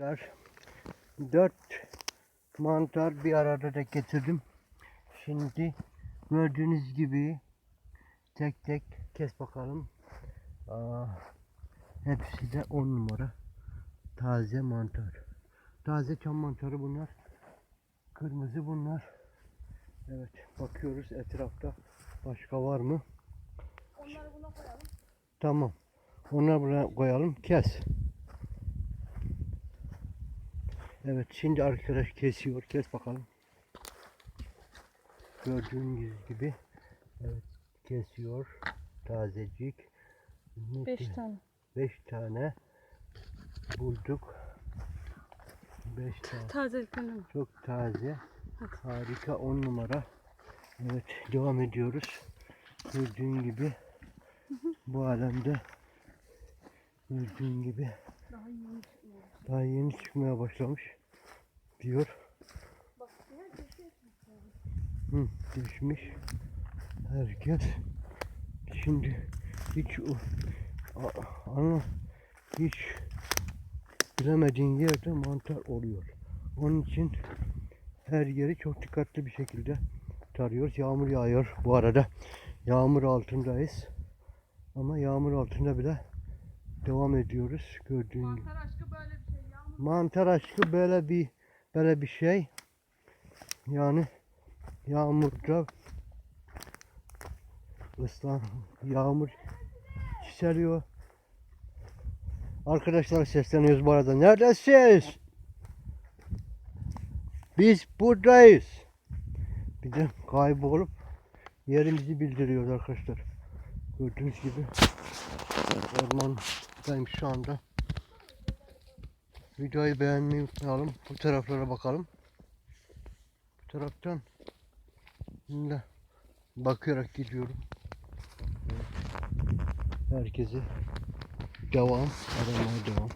Arkadaşlar, Dört mantar bir arada da getirdim. Şimdi gördüğünüz gibi tek tek kes bakalım. Aa, hepsi de on numara. Taze mantar. Taze çam mantarı bunlar. Kırmızı bunlar. Evet bakıyoruz etrafta başka var mı? Onları buna koyalım. Tamam. Onları buraya koyalım. Kes. Evet şimdi arkadaş kesiyor. Kes bakalım. Gördüğünüz gibi. Evet kesiyor. Tazecik. Ne Beş ki- tane. beş tane bulduk. Beş tane. Tazeliklerini. Çok taze. Harika on numara. Evet devam ediyoruz. Gördüğün gibi bu alemde gördüğün gibi Daha çıkmıyor. Daha yeni çıkmaya başlamış diyor. Hı, düşmüş. Herkes şimdi hiç o- a- ama hiç bilemediğin yerde mantar oluyor. Onun için her yeri çok dikkatli bir şekilde tarıyoruz. Yağmur yağıyor bu arada. Yağmur altındayız. Ama yağmur altında bile devam ediyoruz. Gördüğün gibi. Mantar aşkı böyle Mantar aşkı böyle bir böyle bir şey. Yani yağmurda ıslan yağmur çiseliyor. Arkadaşlar sesleniyoruz bu arada. Neredesiniz? Biz buradayız. Bir de kaybolup yerimizi bildiriyoruz arkadaşlar. Gördüğünüz gibi ormandayım şu anda. Videoyu beğenmeyi unutmayalım. Bu taraflara bakalım. Bu taraftan şimdi bakarak gidiyorum. Herkese devam. Aramaya devam.